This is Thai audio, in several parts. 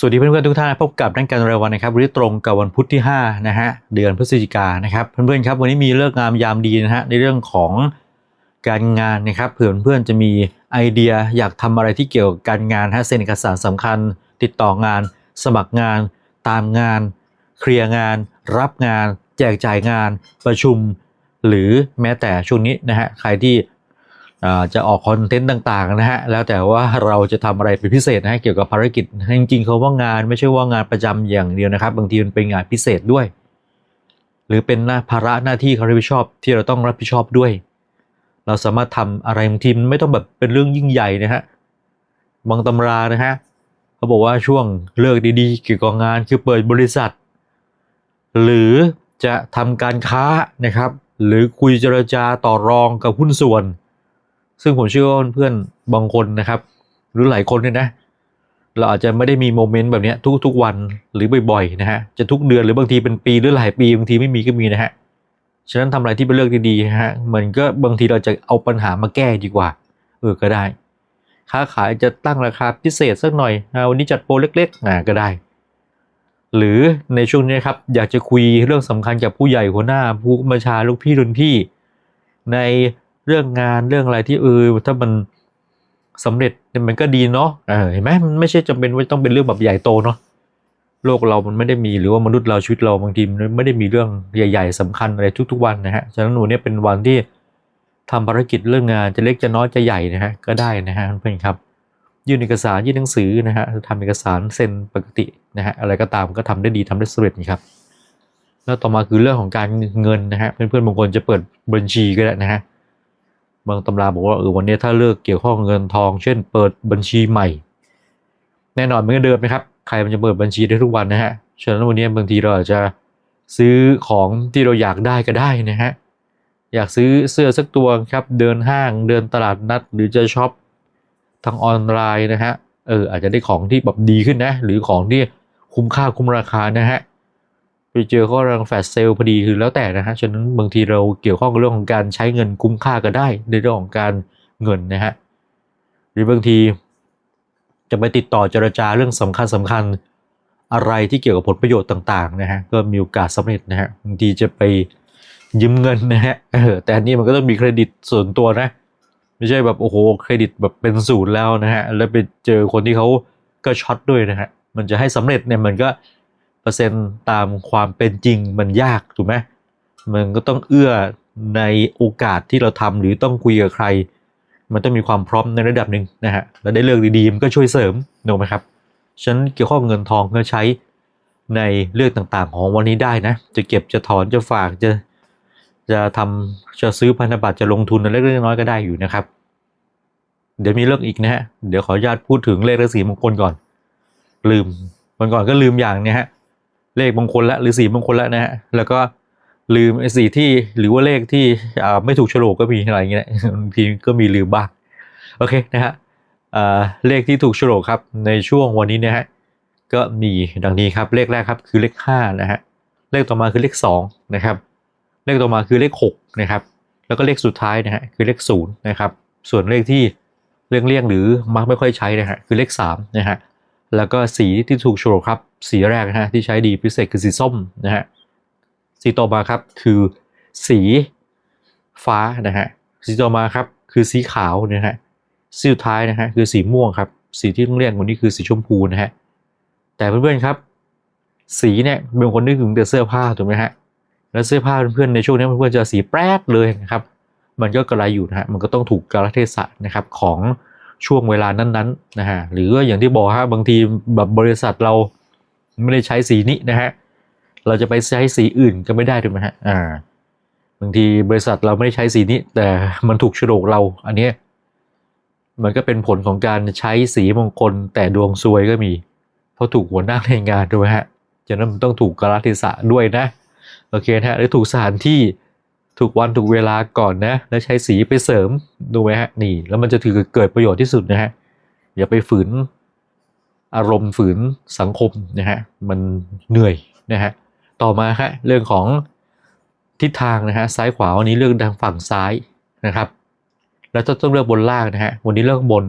สวัสดีเพื่อนๆทุกท่านพบกับนักการรายวันนะครับวันนี้ตรงกับวันพุธที่5นะฮะเดือนพฤศจิกานะครับเพื่อนๆครับวันนี้มีเลิกงามยามดีนะฮะในเรื่องของการงานนะครับเผื่อเพื่อนๆจะมีไอเดียอยากทำอะไรที่เกี่ยวกับการงานฮะเซ็นเอกสารสำคัญ ติดต่องาน สมัครงาน ตามงาน เคลียร์งาน รับงาน แจกจ่ายงาน ประชุม หรือแม้แต่ช่วงนี้นะฮะใครที่ จะออกคอนเทนต์ต่างๆนะฮะแล้วแต่ว่าเราจะทำอะไรเป็นพิเศษนะฮะเกี่ยวกับภารกิจจริงๆเขาว่างานไม่ใช่ว่างานประจำอย่างเดียวนะครับ บางทีมันเป็นงานพิเศษด้วย หรือเป็นหน้าภาระหน้าที่เขารับผิดชอบที่เราต้องรับผิดชอบด้วย เราสามารถทำอะไรบางทีมันไม่ต้องแบบเป็นเรื่องยิ่งใหญ่นะฮะบางตำรานะฮะเขาบอกว่าช่วงเลิกดีๆ เกี่ยวกับงานคือเปิดบริษัท หรือจะทำการค้านะครับ หรือคุยเจรจาต่อรองกับหุ้นส่วน ซึ่งผมเชื่อว่าเพื่อนบางคนนะครับ หรือหลายคนเนี่ยนะ เราอาจจะไม่ได้มีโมเมนต์แบบนี้ทุกๆวันหรือบ่อยๆนะฮะจะทุกเดือนหรือบางทีเป็นปีหรือหลายปีบางทีไม่มีก็มีนะฮะฉะนั้นทำอะไรที่เป็นเรื่องดีๆนะฮะมันก็บางทีเราจะเอาปัญหามาแก้ดีกว่า เออก็ได้ ค้าขายจะตั้งราคาพิเศษสักหน่อยอ่าวันนี้จัดโปรเล็กๆอ่าก็ได้ หรือในช่วงนี้ครับอยากจะคุยเรื่องสำคัญกับผู้ใหญ่หัวหน้าผู้บัญชาลูกพี่รุ่นพี่ ใน เรื่องงานเรื่องอะไรที่เออถ้ามันสำเร็จเนี่ยมันก็ดีเนาะเห็นไหมมันไม่ใช่จำเป็นว่าต้องเป็นเรื่องแบบใหญ่โตเนาะโลกเรามันไม่ได้มีหรือว่ามนุษย์เราชีวิตเราบางทีมันไม่ได้มีเรื่องใหญ่ ๆสำคัญอะไรทุก ๆ วันนะฮะฉะนั้นหนูเนี่ยเป็นวันที่ทำภารกิจเรื่องงานจะเล็กจะน้อยจะใหญ่นะฮะก็ได้นะฮะเพื่อนครับ ยื่นเอกสารยื่นหนังสือนะฮะทำเอกสารเซ็นปกตินะฮะอะไรก็ตามก็ทำได้ดีทำได้สำเร็จนะครับ แล้วต่อมาคือเรื่องของการเงินนะฮะเพื่อนๆบางคนจะเปิดบัญชีก็ได้นะฮะ บางตำราบอกว่าเออวันนี้ถ้าเลิกเกี่ยวข้องกับเงินทอง เช่น เปิดบัญชีใหม่ แน่นอนมันก็เดิมนะครับ ใครมันจะเปิดบัญชีได้ทุกวันนะฮะฉะนั้นวันนี้บางทีเราอาจจะซื้อของที่เราอยากได้ก็ได้นะฮะอยากซื้อเสื้อสักตัวครับ เดินห้างเดินตลาดนัด หรือจะช็อปทางออนไลน์นะฮะเอออาจจะได้ของที่แบบดีขึ้นนะ หรือของที่คุ้มค่าคุ้มราคานะฮะ เจอขากำลังแฟลชเซลพอดีคือแล้วแต่นะฮะฉะนั้นบางทีเราเกี่ยวข้องกับเรื่องของการใช้เงินคุ้มค่าก็ได้ในเรื่องของการเงินนะฮะหรือบางทีจะไปติดต่อเจรจาเรื่องสำคัญสำคัญอะไรที่เกี่ยวกับผลประโยชน์ต่างๆนะฮะก็มีโอกาสสำเร็จนะฮะบางทีจะไปยืมเงินนะฮะแต่อันนี้มันก็ต้องมีเครดิตส่วนตัวนะไม่ใช่แบบโอ้โหเครดิตแบบเป็นศูนย์แล้วนะฮะแล้วไปเจอคนที่เขาก็ช็อตด้วยนะฮะมันจะให้สำเร็จเนี่ยมันก็ อร์เซ็นต์ตามความเป็นจริงมันยากถูกไหมมันก็ต้องเอื้อในโอกาสที่เราทำหรือต้องคุยกับใคร มันต้องมีความพร้อมในระดับหนึ่งนะฮะแล้วได้เลือกดีๆมันก็ช่วยเสริมถูกไหมครับฉันเกี่ยวข้องเงินทองก็ใช้ในเรื่องต่างๆ ของวันนี้ได้นะ จะเก็บจะถอนจะฝากจะจะทำจะซื้อพันธบัตรจะลงทุนอะไรเล็กน้อยก็ได้อยู่นะครับ เดี๋ยวมีเรื่องอีกนะฮะ เดี๋ยวขออนุญาตพูดถึงเลขและสีมงคลก่อน ลืมวันก่อนก็ลืมอย่างเนี่ยฮะ เลขมงคลละหรือสีมงคลละนะฮะแล้วก็ลืมสีที่หรือว่าเลขที่อ่าไม่ถูกโฉลกก็มีอะไรอย่างเงี้ยบางทีก็มีลืมบ้างโอเคนะฮะอ่าเลขที่ถูกโฉลกครับในช่วงวันนี้นะฮะก็มีดังนี้ครับเลขแรกครับคือเลขห้านะฮะเลขต่อมาคือเลขสองนะครับเลขต่อมาคือเลขหกนะครับแล้วก็เลขสุดท้ายนะฮะคือเลขศูนย์นะครับส่วนเลขที่เลี่ยงเลี่ยงๆหรือมักไม่ค่อยใช้นะฮะคือเลขสามนะฮะ แล้วก็สีที่ถูกโฉลกครับ สีแรกนะฮะที่ใช้ดีพิเศษคือสีส้มนะฮะสีต่อมาครับคือสีฟ้านะฮะสีต่อมาครับคือสีขาวนะฮะสีสุดท้ายนะฮะคือสีม่วงครับสีที่ต้องเรียกวันนี้คือสีชมพูนะฮะแต่เพื่อนๆครับ สีเนี่ยเป็นคนนึกถึงแต่เสื้อผ้าถูกไหมฮะแล้วเสื้อผ้าเพื่อนๆในช่วงนี้เพื่อนๆจะสีแปรดเลยนะครับ มันก็กระไรอยู่นะฮะมันก็ต้องถูกกาลเทศะนะครับของ ช่วงเวลานั้นๆนะฮะหรืออย่างที่บอกฮะบางทีแบบบริษัทเราไม่ได้ใช้สีนี้นะฮะเราจะไปใช้สีอื่นก็ไม่ได้ถูกไหมฮะอ่าบางทีบริษัทเราไม่ได้ใช้สีนี้ แต่มันถูกฉลกเรา อันนี้มันก็เป็นผลของการใช้สีมงคลแต่ดวงซวยก็มี เพราะถูกหัวหน้าในงานด้วยฮะฉะนั้นมันต้องถูกกาลเทศะด้วยนะโอเคนะฮะหรือถูกสถานที่ ถูกวันถูกเวลาก่อนนะ แล้วใช้สีไปเสริมดูไหมฮะนี่ แล้วมันจะถือเกิดประโยชน์ที่สุดนะฮะอย่าไปฝืนอารมณ์ฝืนสังคมนะฮะมันเหนื่อยนะฮะต่อมาฮะเรื่องของทิศทางนะฮะซ้ายขวาวันนี้เลือกทางฝั่งซ้ายนะครับแล้วถ้าต้องเลือกบนล่างนะฮะวันนี้เลือกบน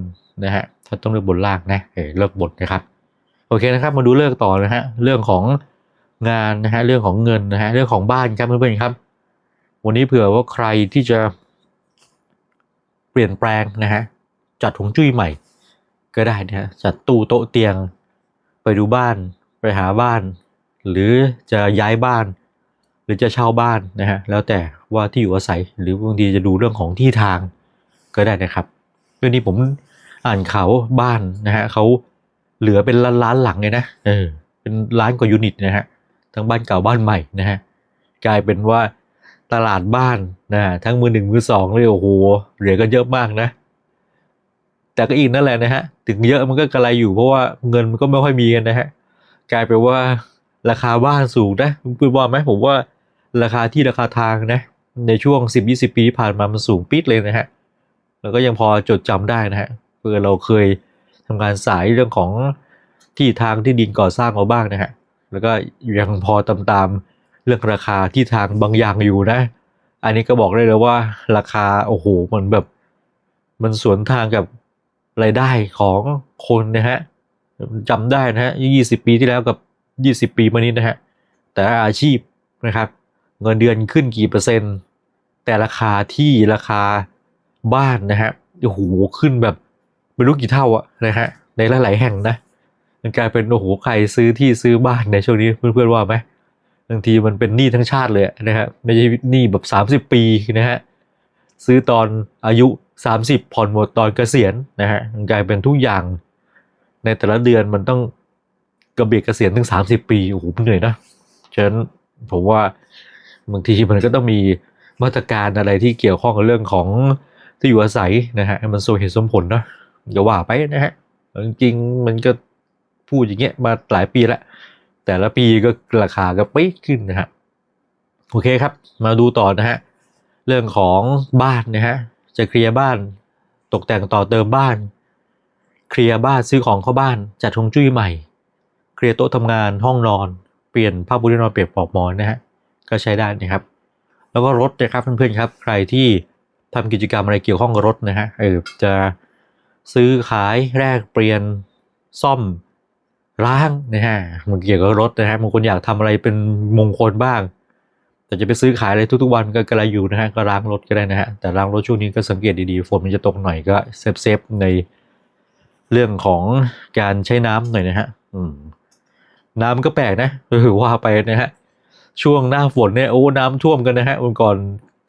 นะฮะถ้าต้องเลือกบนล่างนะเออเลือกบนนะครับโอเคนะครับมาดูเรื่องต่อนะฮะเรื่องของงานนะฮะเรื่องของเงินนะฮะเรื่องของบ้านครับเพื่อนๆครับ วันนี้เผื่อว่าใครที่จะเปลี่ยนแปลงนะฮะจัดหงจุ้ยใหม่ ก็ได้นะฮะจัดตู้โต๊ะเตียง ไปดูบ้านไปหาบ้าน หรือจะย้ายบ้าน หรือจะเช่าบ้านนะฮะแล้วแต่ว่าที่อยู่อาศัยหรือบางทีจะดูเรื่องของที่ทางก็ได้นะครับเรื่องนี้ผมอ่านข่าวบ้านนะฮะเขาเหลือเป็นล้านล้านหลังเลยนะเออเป็นล้านกว่ายูนิตนะฮะทั้งบ้านเก่าบ้านใหม่นะฮะกลายเป็นว่า ตลาดบ้านนะฮะทั้งมือหนึ่งมือสองเลยโอ้โหเหลือกันเยอะมากนะ แต่ก็อีกนั่นแหละนะฮะ ถึงเยอะมันก็กระไรอยู่เพราะว่าเงินมันก็ไม่ค่อยมีกันนะฮะกลายเป็นว่าราคาบ้านสูงนะคุณพูดว่าไหมผมว่าราคาที่ราคาทางนะ ในช่วง 10-20 ปีที่ผ่านมามันสูงปิดเลยนะฮะแล้วก็ยังพอจดจำได้นะฮะเพื่อเราเคยทำงานสายเรื่องของที่ทางที่ดินก่อสร้างมาบ้างนะฮะแล้วก็ยังพอตามตามๆ เรื่องราคาที่ทางบางอย่างอยู่นะ อันนี้ก็บอกได้เลยว่าราคาโอ้โหมันแบบ มันสวนทางกับรายได้ของคนนะฮะจำได้นะฮะยี่สิบปีที่แล้วกับยี่สิบปีมานี้นะฮะแต่อาชีพนะครับ เงินเดือนขึ้นกี่เปอร์เซ็นต์ แต่ราคาที่ราคาบ้านนะฮะโอ้โหขึ้นแบบไม่รู้กี่เท่าอะนะฮะในหลายๆแห่งนะมันกลายเป็นโอ้โหใครซื้อที่ซื้อบ้านในช่วงนี้เพื่อนๆว่าไหม บางทีมันเป็นหนี้ทั้งชาติเลยนะฮะไม่ใช่หนี้แบบสามสิบปีนะฮะซื้อตอนอายุ 30 ผ่อนหมดตอนเกษียณนะฮะกลายเป็นทุกอย่างในแต่ละเดือนมันต้องกระเบียดเกษียณถึง 30 ปีโอ้โหเหนื่อยนะฉะนั้นผมว่าบางทีมันก็ต้องมีมาตรการอะไรที่เกี่ยวข้องกับเรื่องของที่อยู่อาศัยนะฮะให้มันสมเหตุสมผลเนาะอย่าว่าไปนะฮะจริงๆมันก็พูดอย่างเงี้ยมาหลายปีแล้ว แต่ละปีก็ราคาก็ปี๊ขึ้นนะฮะโอเคครับ มาดูต่อนะฮะเรื่องของบ้านนะฮะจะเคลียร์บ้านตกแต่งต่อเติมบ้าน เคลียร์บ้านซื้อของเข้าบ้านจัดฮวงจุ้ยใหม่ เคลียร์โต๊ะทำงานห้องนอน เปลี่ยนผ้าปูที่นอนเปลี่ยนปลอกหมอนนะฮะก็ใช้ได้นะครับ แล้วก็รถนะครับเพื่อนๆครับใครที่ทำกิจกรรมอะไรเกี่ยวข้องกับรถนะฮะเออจะซื้อขายแลกเปลี่ยนซ่อม ล้างนะฮะมันเกี่ยวกับรถนะฮะบางคนอยากทำอะไรเป็นมงคลบ้าง แต่จะไปซื้อขายอะไรทุกๆวันก็กระไรอยู่นะฮะก็ล้างรถก็ได้นะฮะแต่ล้างรถช่วงนี้ก็สังเกตดีๆฝนมันจะตกหน่อยก็เซฟเซฟๆในเรื่องของการใช้น้ำหน่อยนะฮะอืมน้ำก็แปลกนะเออว่าไปนะฮะช่วงหน้าฝนเนี่ยโอ้น้ำท่วมกันนะฮะวันก่อน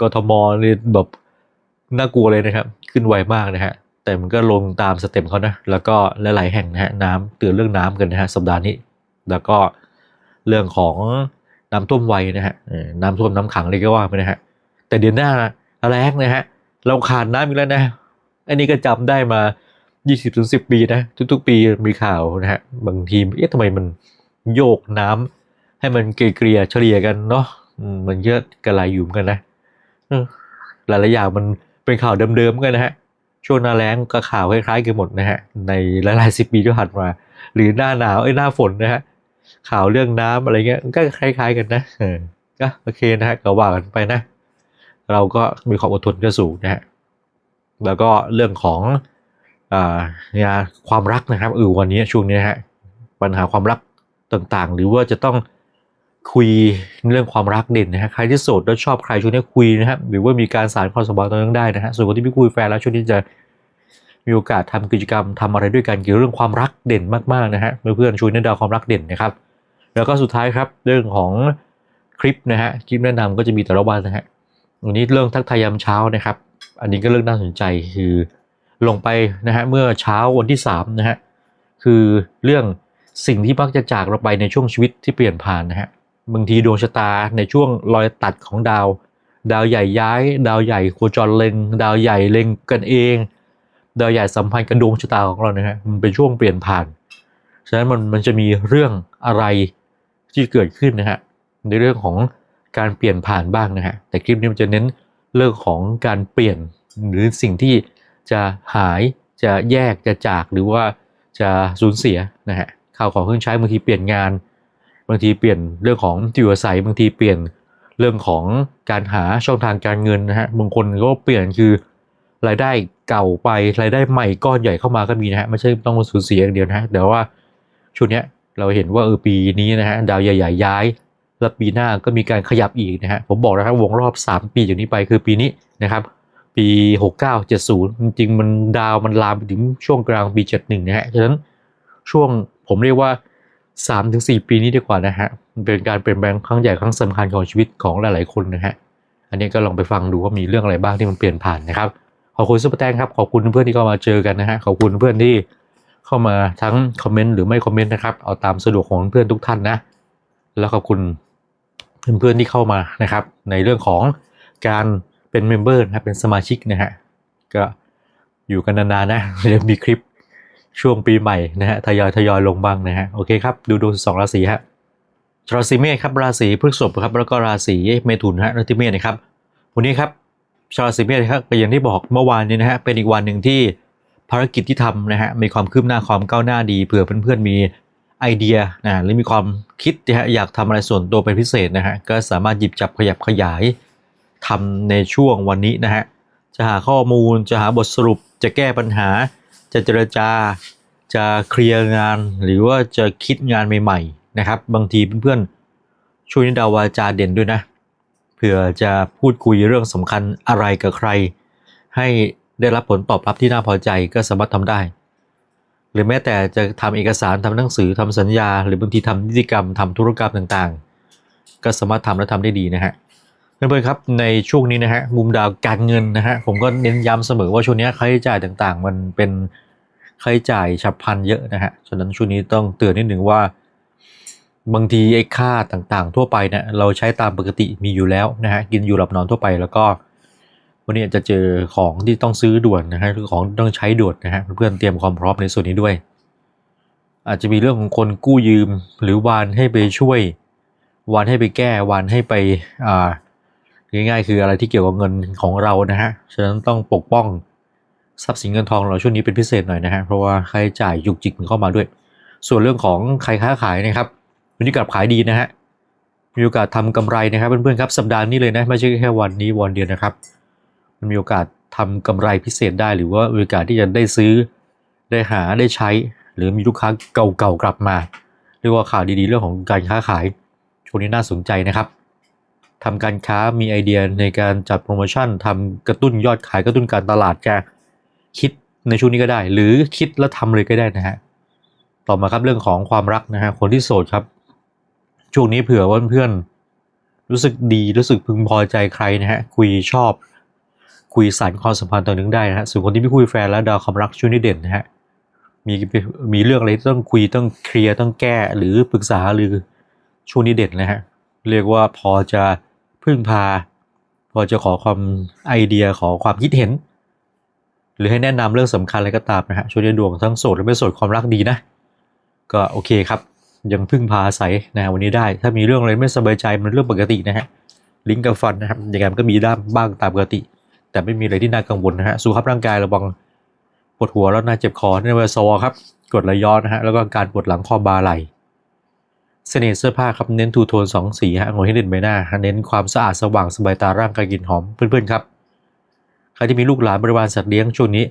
กทมเนี่ยแบบน่ากลัวเลยนะครับ ขึ้นไวมากนะฮะ แต่มันก็ลงตามสเต็ปเขานะ แล้วก็หลาย ๆ แห่งนะฮะน้ำเตือนเรื่องน้ำกันนะฮะสัปดาห์นี้ แล้วก็เรื่องของน้ำท่วมไวนะฮะน้ำท่วมน้ำขังเลยก็ว่าไปนะฮะแต่เดือนหน้าแรงนะฮะเราขาดน้ำอีกแล้วนะ อันนี้ก็จำได้มา20ถึง10ปีนะทุกๆ ปีมีข่าวนะฮะบางทีเอ๊ะทำไมมันโยกน้ำให้มันเกลี่ยเฉลี่ยกันเนาะมันเยอะกระไรอยู่เหมือนกันนะหลายๆอย่างมันเป็นข่าวเดิมๆกันนะฮะ ช่วงหน้าแล้งก็ข่าวคล้ายๆกันหมดนะฮะในหลายๆสิบปีที่ผ่านมา หรือหน้าหนาวเอ้หน้าฝนนะฮะข่าวเรื่องน้ำอะไรเงี้ยก็คล้าย ๆ กันนะเออก็โอเคนะฮะก็ว่ากันไปนะ เราก็มีความอดทนก็สูงนะฮะแล้วก็เรื่องของอ่างานความรักนะครับเออวันนี้ช่วงนี้ฮะปัญหาความรักต่างๆ หรือว่าจะต้อง คุยเรื่องความรักเด่นนะฮะใครที่โสดแล้วชอบใครช่วงนี้คุยนะครับหรือว่ามีการสารความสัมพันธ์ตรงนั้นได้นะฮะส่วนคนที่ไม่คุยแฟนแล้วช่วงนี้จะมีโอกาสทำกิจกรรมทำอะไรด้วยกันเกี่ยวกับเรื่องความรักเด่นมากๆนะฮะเพื่อนๆช่วยแนะนำความรักเด่นนะครับ แล้วก็สุดท้ายครับเรื่องของคลิปนะฮะคลิปแนะนำก็จะมีแต่ละวันนะฮะวันนี้เรื่องทักทายยามเช้านะครับ อันนี้ก็เรื่องน่าสนใจคือลงไปนะฮะเมื่อเช้าวันที่3นะฮะคือเรื่องสิ่งที่มักจะจากเราไปในช่วงชีวิตที่เปลี่ยนผ่านนะฮะ บางทีดวงชะตาในช่วงรอยตัดของดาว ดาวใหญ่ย้าย ดาวใหญ่โคจรเล็ง ดาวใหญ่เล็งกันเอง ดาวใหญ่สัมพันธ์กับดวงชะตาของเรานะฮะมันเป็นช่วงเปลี่ยนผ่าน ฉะนั้นมันมันจะมีเรื่องอะไรที่เกิดขึ้นนะฮะในเรื่องของการเปลี่ยนผ่านบ้างนะฮะแต่คลิปนี้มันจะเน้นเรื่องของการเปลี่ยนหรือสิ่งที่จะหายจะแยกจะจากหรือว่าจะสูญเสียนะฮะข่าวของเครื่องใช้บางทีเปลี่ยนงาน บางทีเปลี่ยนเรื่องของที่อยู่อาศัยบางทีเปลี่ยนเรื่องของการหาช่องทางการเงินนะฮะบางคนก็เปลี่ยนคือรายได้เก่าไปรายได้ใหม่ก้อนใหญ่เข้ามาก็มีนะฮะไม่ใช่ต้องสูญเสียอย่างเดียวนะฮะแต่ว่าช่วงเนี้ยเราเห็นว่าเออปีนี้นะฮะดาวใหญ่ๆย้าย แล้วปีหน้าก็มีการขยับอีกนะฮะผมบอกนะครับวงรอบ 3 ปีจากนี้ไปคือปีนี้นะครับ ปี 69 70 จริงๆมันดาวมันลามไปถึงช่วงกลางปี 71นะฮะฉะนั้นช่วงผมเรียกว่า 3-4 ปีนี้ดีกว่านะฮะมันเป็นการเปลี่ยนแปลงครั้งใหญ่ครั้งสำคัญของชีวิตของหลาย ๆ คนนะฮะอันนี้ก็ลองไปฟังดูว่ามีเรื่องอะไรบ้างที่มันเปลี่ยนผ่านนะครับขอบคุณซุปเปอร์แตงครับขอบคุณเพื่อนที่เข้ามาเจอกันนะฮะขอบคุณเพื่อนที่เข้ามาทั้งคอมเมนต์หรือไม่คอมเมนต์นะครับเอาตามสะดวกของเพื่อนทุกท่านนะ แล้วขอบคุณเพื่อนๆที่เข้ามานะครับ ในเรื่องของการเป็นเมมเบอร์นะครับเป็นสมาชิกนะฮะก็อยู่กันนานๆนะเดี๋ยวมีคลิป ช่วงปีใหม่นะฮะทยอยทยอยลงบ้างนะฮะโอเคครับ ดูดูสองราศีฮะราศีเมษครับราศีพฤษภครับแล้วก็ราศีเมถุนฮะราศีเมษนะครับวันนี้ครับชาวราศีเมษครับก็อย่างที่บอกเมื่อวานนี้นะฮะเป็นอีกวันหนึ่งที่ภารกิจที่ทำนะฮะมีความคืบหน้าความก้าวหน้าดีเผื่อเพื่อนๆมีไอเดียนะหรือมีความคิดนะฮะอยากทำอะไรส่วนตัวเป็นพิเศษนะฮะก็สามารถหยิบจับขยับขยายทำในช่วงวันนี้นะฮะจะหาข้อมูลจะหาบทสรุปจะแก้ปัญหา จะเจรจาจะเคลียร์งานหรือว่าจะคิดงานใหม่ๆนะครับ บางทีเพื่อนๆช่วยนิดาวาจาเด่นด้วยนะเผื่อจะพูดคุยเรื่องสำคัญอะไรกับใคร ให้ได้รับผลตอบรับที่น่าพอใจก็สามารถทำได้ หรือแม้แต่จะทำเอกสารทำหนังสือทำสัญญา หรือบางทีทำนิติกรรมทำธุรกรรมต่างๆ ก็สามารถทำและทำได้ดีนะฮะ เพื่อนๆครับในช่วงนี้นะฮะมุมดาวการเงินนะฮะผมก็เน้นย้ำเสมอว่าช่วงนี้ค่าใช้จ่ายต่างๆ มันเป็นค่าใช้จ่ายฉับพลันเยอะนะฮะฉะนั้นช่วงนี้ต้องเตือนนิดหนึ่งว่า บางทีไอ้ค่าต่างๆ ทั่วไปเนี่ยเราใช้ตามปกติมีอยู่แล้วนะฮะกินอยู่หลับนอนทั่วไปแล้วก็วันนี้จะเจอของที่ต้องซื้อด่วนนะฮะหรือของต้องใช้ด่วนนะฮะเพื่อนๆเตรียมความพร้อมในส่วนนี้ด้วย อาจจะมีเรื่องของคนกู้ยืมหรือวานให้ไปช่วย วานให้ไปแก้วานให้ไปอ่า ง่ายๆคืออะไรที่เกี่ยวกับเงินของเรานะฮะ ฉะนั้นต้องปกป้องทรัพย์สินเงินทองเราช่วงนี้เป็นพิเศษหน่อยนะฮะ เพราะว่าค่าใช้จ่ายยุกจิกมันเข้ามาด้วย ส่วนเรื่องของใครค้าขายนะครับวันนี้กลับขายดีนะฮะ มีโอกาสทำกำไรนะครับเพื่อนๆครับสัปดาห์นี้เลยนะไม่ใช่แค่วันนี้วันเดียวนะครับ มันมีโอกาสทำกำไรพิเศษได้หรือว่าโอกาสที่จะได้ซื้อได้หาได้ใช้ หรือมีลูกค้าเก่าๆกลับมาเรียกว่าข่าวดีๆเรื่องของการค้าขายช่วงนี้น่าสนใจนะครับ ทำการค้ามีไอเดียในการจัดโปรโมชั่นทำกระตุ้นยอดขายกระตุ้นการตลาดจะคิดในช่วงนี้ก็ได้ หรือคิดแล้วทำเลยก็ได้นะฮะต่อมาครับเรื่องของความรักนะฮะคนที่โสดครับ ช่วงนี้เผื่อว่าเพื่อนรู้สึกดีรู้สึกพึงพอใจใครนะฮะคุยชอบ คุยสานความสัมพันธ์ต่อเนื่งได้นะฮะส่วนคนที่ไม่คุยแฟนแล้วดาวความรักช่วงนี้เด่นนะฮะมีมีเรื่องอะไรต้องคุยต้องเคลียร์ต้องแก้หรือปรึกษาหรือช่วงนี้เด่นนะฮะเรียกว่าพอจะ พึ่งพา พอจะขอความไอเดียขอความคิดเห็น หรือให้แนะนำเรื่องสำคัญอะไรก็ตามนะฮะช่วงนี้ดวงทั้งโสดและไม่โสดความรักดีนะ ก็โอเคครับ ยังพึ่งพาอาศัยนะฮะวันนี้ได้ ถ้ามีเรื่องอะไรไม่สบายใจมันเรื่องปกตินะฮะลิงก์กับฟันนะครับอยังไงมันก็มีด้านบ้างตามปกติ แต่ไม่มีอะไรที่น่ากังวลนะฮะสุขภาพร่างกายระวังปวดหัวแล้วน่าเจ็บคอในเวลาซอครับกดไหลย้อนนะฮะแล้วก็การปวดหลังข้อบาไหล่ เสน่ห์เสื้อผ้าครับเน้นทูโทนสองสีฮะงดให้เด่นใบหน้า เน้นความสะอาดสว่างสบายตาร่างกายกลิ่นหอมเพื่อนๆครับใครที่มีลูกหลานบริวารสัตว์เลี้ยงช่วงนี้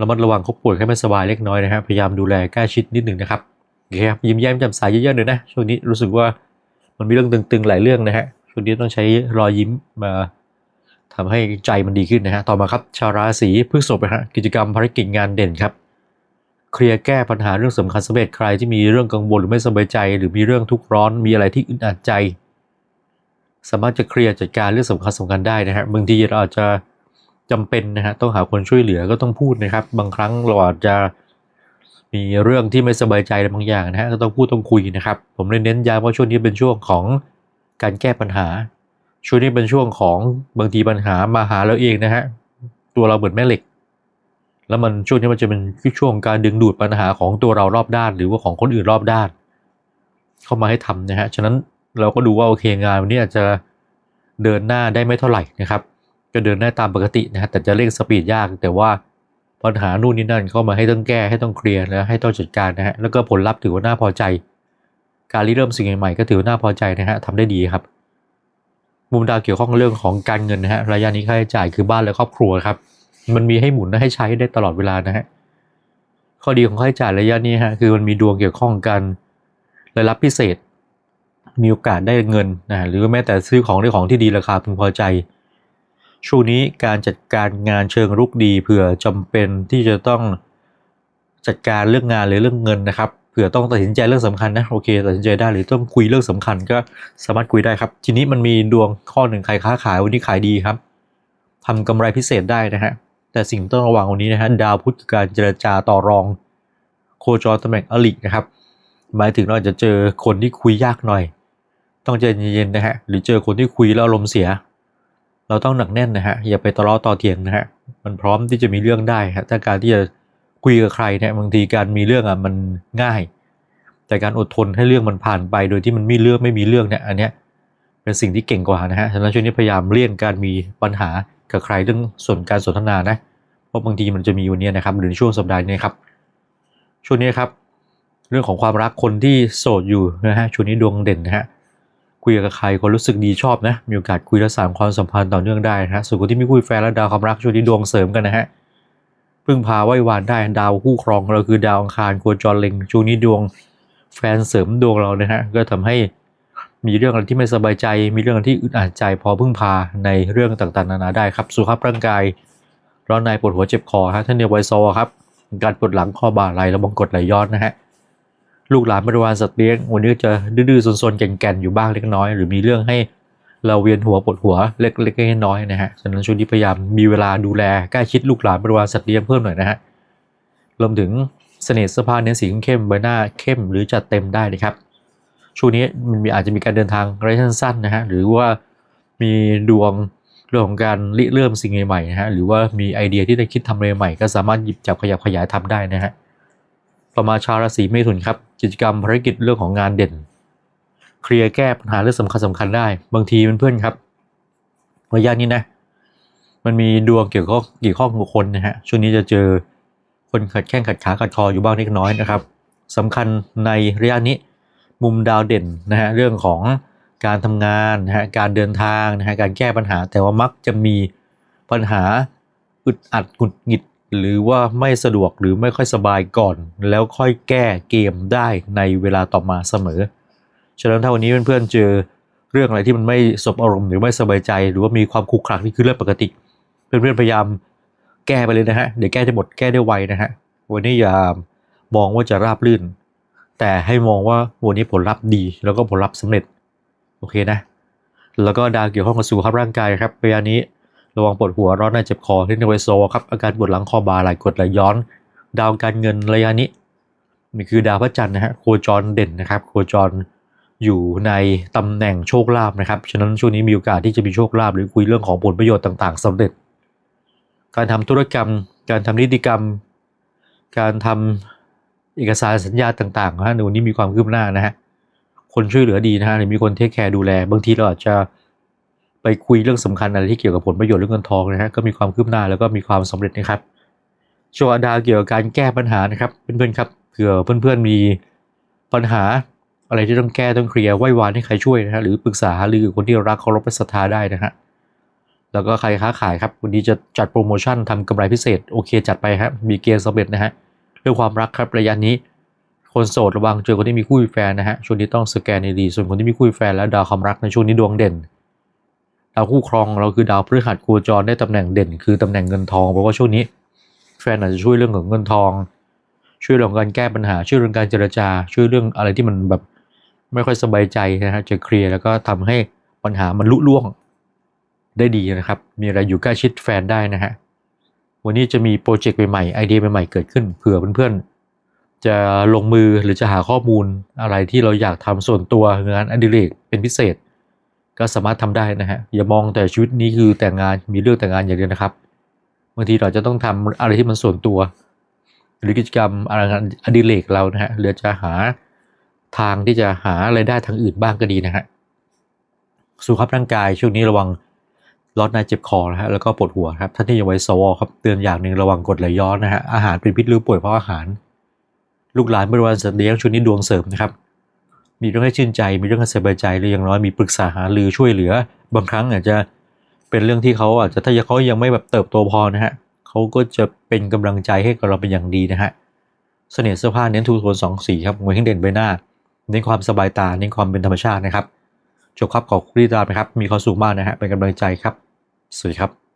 ระมัดระวังเขาป่วยแค่ไม่สบายเล็กน้อยนะฮะพยายามดูแลใกล้ชิดนิดหนึ่งนะครับโอเคครับยิ้มแย้มแจ่มใสเยอะๆเลยนะช่วงนี้รู้สึกว่ามันมีเรื่องตึงๆหลายเรื่องนะฮะช่วงนี้ต้องใช้รอยยิ้มมาทำให้ใจมันดีขึ้นนะฮะต่อมาครับชาวราศีพฤษภนะฮะกิจกรรมภารกิจงานเด่นครับ เคลียร์แก้ปัญหาเรื่องสำคัญสำเร็จใครที่มีเรื่องกังวลหรือไม่สบายใจ หรือมีเรื่องทุกข์ร้อนมีอะไรที่อึดอัดใจ สามารถจะเคลียร์จัดการเรื่องสำคัญสำคัญได้นะฮะบางทีเราอาจจะจำเป็นนะฮะต้องหาคนช่วยเหลือก็ต้องพูดนะครับ บางครั้งเราอาจจะมีเรื่องที่ไม่สบายใจบางอย่างนะฮะก็ต้องพูดต้องคุยนะครับ ผมเลยเน้นย้ำว่าช่วงนี้เป็นช่วงของการแก้ปัญหา ช่วงนี้เป็นช่วงของบางทีปัญหามาหาเราเองนะฮะตัวเราเหมือนแม่เหล็ก แล้วมันช่วงนี้มันจะเป็นช่วงการดึงดูดปัญหาของตัวเรารอบด้าน หรือว่าของคนอื่นรอบด้าน เข้ามาให้ทำนะฮะ ฉะนั้นเราก็ดูว่าโอเคงานวันนี้อาจจะเดินหน้าได้ไม่เท่าไหร่นะครับ ก็เดินหน้าตามปกตินะฮะแต่จะเร่งสปีดยาก แต่ว่าปัญหานู่นนี่นั่นเข้ามาให้ต้องแก้ให้ต้องเคลียร์และให้ต้องจัดการนะฮะ แล้วก็ผลลัพธ์ถือว่าน่าพอใจ การริเริ่มสิ่งใหม่ๆก็ถือว่าน่าพอใจนะฮะทำได้ดีครับ มุมดาวเกี่ยวข้องเรื่องของการเงินนะฮะ ระยะนี้ค่าใช้จ่ายคือบ้านและครอบครัวครับ มันมีให้หมุนและให้ใช้ได้ตลอดเวลานะฮะข้อดีของค่าใช้จ่ายระยะนี้ฮะคือมันมีดวงเกี่ยวข้องกันรายรับพิเศษ มีโอกาสได้เงินนะหรือแม้แต่ซื้อของได้ของที่ดีราคาพึงพอใจ ช่วงนี้การจัดการงานเชิงรุกดีเผื่อจำเป็นที่จะต้องจัดการเรื่องงานหรือเรื่องเงินนะครับเผื่อต้องตัดสินใจเรื่องสำคัญนะโอเคตัดสินใจได้หรือต้องคุยเรื่องสำคัญก็สามารถคุยได้ครับ ทีนี้มันมีดวงข้อหนึ่งใครค้าขายวันนี้ขายดีครับทำกำไรพิเศษได้นะฮะ แต่สิ่งต้องระวังวันนี้นะฮะดาวพุธคือการเจรจาต่อรอง โคจรตำแหน่งอลินะครับ หมายถึงเราอาจจะเจอคนที่คุยยากหน่อย ต้องใจเย็นๆนะฮะหรือเจอคนที่คุยแล้วอารมณ์เสีย เราต้องหนักแน่นนะฮะอย่าไปตะเลาะต่อเถียงนะฮะมันพร้อมที่จะมีเรื่องได้ฮะถ้าการที่จะคุยกับใครเนี่ยบางทีการมีเรื่องอะมันง่าย แต่การอดทนให้เรื่องมันผ่านไป โดยที่มันไม่เรื่องไม่มีเรื่องเนี่ยอันเนี้ยเป็นสิ่งที่เก่งกว่านะฮะฉะนั้นช่วงนี้พยายามเลี่ยงการมีปัญหา กับใครเรื่องส่วนการสนทนานะเพราะบางทีมันจะมีวันนี้นะครับหรือช่วงสัปดาห์นี้ครับ ช่วงนี้ครับ เรื่องของความรักคนที่โสดอยู่นะฮะช่วงนี้ดวงเด่นนะฮะคุยกับใครคนรู้สึกดีชอบนะ มีโอกาสคุยและสานความสัมพันธ์ต่อเนื่องได้นะฮะส่วนคนที่ไม่คุยแฟนและดาวความรักช่วงนี้ดวงเสริมกันนะฮะพึ่งพาไหว้วานได้ดาวคู่ครองเราคือดาวอังคารโคจรเล็งช่วงนี้ดวงแฟนเสริมดวงเรานะฮะก็ทำให้ มีเรื่องอะไรที่ไม่สบายใจ มีเรื่องอะไรที่อึดอัดใจพอพึ่งพาในเรื่องต่างๆ นานาได้ครับ สุขภาพร่างกายร้อนในปวดหัวเจ็บคอฮะท่านเนียไวโซครับการปวดหลังข้อบ่าไหล่ระวังกดไหลย้อนนะฮะลูกหลานบริวารสัตว์เลี้ยงวันนี้จะดื้อๆซนๆแก่นๆอยู่บ้างเล็กน้อย หรือมีเรื่องให้เราเวียนหัวปวดหัวเล็กๆน้อยๆนะฮะฉะนั้นช่วงนี้พยายามมีเวลาดูแลใกล้ชิดลูกหลานบริวารสัตว์เลี้ยงเพิ่มหน่อยนะฮะรวมถึงเสน่ห์เสภาเนื้อสีเข้มใบหน้าเข้มหรือจัดเต็มได้นะครับ ช่วงนี้มันมีอาจจะมีการเดินทางระยะสั้นๆนะฮะหรือว่ามีดวงเรื่องของการริเริ่มสิ่งใหม่ๆนะฮะหรือว่ามีไอเดียที่ได้คิดทำอะไรใหม่ ก็สามารถหยิบจับขยับขยายทำได้นะฮะต่อมาชาวราศีเมถุนครับกิจกรรมภารกิจเรื่องของงานเด่น เคลียร์แก้ปัญหาเรื่องสำคัญสำคัญได้ บางทีเพื่อนๆครับระยะนี้นะ มันมีดวงเกี่ยวข้องเกี่ยวข้องกับคนนะฮะช่วงนี้จะเจอคนขัดแข้งขัดขาขัดคออยู่บ้างเล็กน้อยนะครับสำคัญในระยะนี้ มุมดาวเด่นนะฮะเรื่องของการทำงานนะฮะการเดินทางนะฮะการแก้ปัญหา แต่ว่ามักจะมีปัญหาอึดอัดหงุดหงิด หรือว่าไม่สะดวกหรือไม่ค่อยสบายก่อน แล้วค่อยแก้เกมได้ในเวลาต่อมาเสมอ ฉะนั้นถ้าวันนี้เพื่อนๆเจอเรื่องอะไรที่มันไม่สบอารมณ์หรือไม่สบายใจ หรือว่ามีความขรุกขลักนี่คือเรื่องปกติ เพื่อนๆพยายามแก้ไปเลยนะฮะเดี๋ยวแก้ได้หมดแก้ได้ไวนะฮะวันนี้อย่ามองว่าจะราบรื่น แต่ให้มองว่าวันนี้ผลลัพธ์ดีแล้วก็ผลลัพธ์สำเร็จ โอเคนะ แล้วก็ดาวเกี่ยวข้องกับสุขภาพร่างกายครับระยะนี้ระวังปวดหัวร้อนในเจ็บคอที่นไวโซครับอาการปวดหลังคอบ่าไหล่กดไหลย้อน ดาวการเงินระยะนี้นี่คือดาวพระจันทร์นะฮะโคจรเด่นนะครับ โคจรอยู่ในตำแหน่งโชคลาภนะครับฉะนั้นช่วงนี้มีโอกาสที่จะมีโชคลาภหรือคุยเรื่องของผลประโยชน์ต่าง ๆสำเร็จ การทำธุรกรรม การทำนิติกรรม การทำ เอกสารสัญญาต่างๆนะฮะในวันนี้มีความคืบหน้านะฮะคนช่วยเหลือดีนะฮะหรือมีคนเทคแคร์ดูแล บางทีเราอาจจะไปคุยเรื่องสำคัญอะไรที่เกี่ยวกับผลประโยชน์เรื่องเงินทองนะฮะก็มีความคืบหน้าแล้วก็มีความสำเร็จนะครับโชวดาวเกี่ยวกับการแก้ปัญหานะครับเพื่อนๆครับเผื่อเพื่อนๆมีปัญหาอะไรที่ต้องแก้ต้องเคลียร์ไหว้วานให้ใครช่วยนะฮะหรือปรึกษาหรือคนที่รักเคารพและศรัทธาได้นะฮะแล้วก็ใครค้าขายครับวันนี้จะจัดโปรโมชั่นทำกำไรพิเศษโอเคจัดไปครับมีเกณฑ์สำเร็จนะฮะ รื่องความรักครับระยะนี้ คนโสดระวังเจอคนที่มีคู่แฟนนะฮะช่วงนี้ต้องสแกนดีส่วนคนที่มีคู่แฟนแล้วดาวความรักในช่วงนี้ดวงเด่นดาวคู่ครองเราคือดาวพฤหัสโคจรได้ตำแหน่งเด่น คือตำแหน่งเงินทองเพราะว่าช่วงนี้ แฟนอาจจะช่วยเรื่องของเงินทอง ช่วยเรื่องการแก้ปัญหา ช่วยเรื่องการเจรจา ช่วยเรื่องอะไรที่มันแบบไม่ค่อยสบายใจนะฮะจะเคลียร์แล้วก็ทำให้ปัญหามันลุล่วงได้ดีนะครับ มีอะไรอยู่ใกล้ชิดแฟนได้นะฮะ วันนี้จะมีโปรเจกต์ใหม่ๆไอเดียใหม่ๆเกิดขึ้นเผื่อเพื่อนๆจะลงมือหรือจะหาข้อมูลอะไรที่เราอยากทำส่วนตัวงานอดิเรกเป็นพิเศษ ก็สามารถทำได้นะฮะอย่ามองแต่ชีวิตนี้คือแต่งงานมีเรื่องแต่งงานอย่างเดียวนะครับบางทีเราจะต้องทำอะไรที่มันส่วนตัว หรือกิจกรรมอะไรงานอดิเรกเรานะฮะหรือจะหาทางที่จะหาไรายได้ทางอื่นบ้างก็ดีนะฮะสุขภาพร่างกายช่วงนี้ระวัง ร้อนในเจ็บคอนะฮะแล้วก็ปวดหัวครับท่านที่ยังไว้สวอครับเตือนอย่างหนึ่งระวังกดไหลย้อนนะฮะอาหารเป็นพิษหรือป่วยเพราะอาหาร ลูกหลานบริวารสัตว์เลี้ยงช่วงนี้ดวงเสริมนะครับมีเรื่องให้ชื่นใจมีเรื่องให้สบายใจหรืออย่างน้อยมีปรึกษาหารือช่วยเหลือ บางครั้งอาจจะเป็นเรื่องที่เขาอาจจะถ้าเขายังไม่แบบเติบโตพอนะฮะเขาก็จะเป็นกำลังใจให้กับเราเป็นอย่างดีนะฮะเสน่ห์เสื้อผ้าเน้นทูโทนสองสีครับมวยให้เด่นใบหน้าเน้นความสบายตาเน้นความเป็นธรรมชาตินะครับ จบครับขอบคุณที่ติดตามนะครับ มีความสุขมากนะฮะเป็นกำลังใจครับ สวัสดีครับ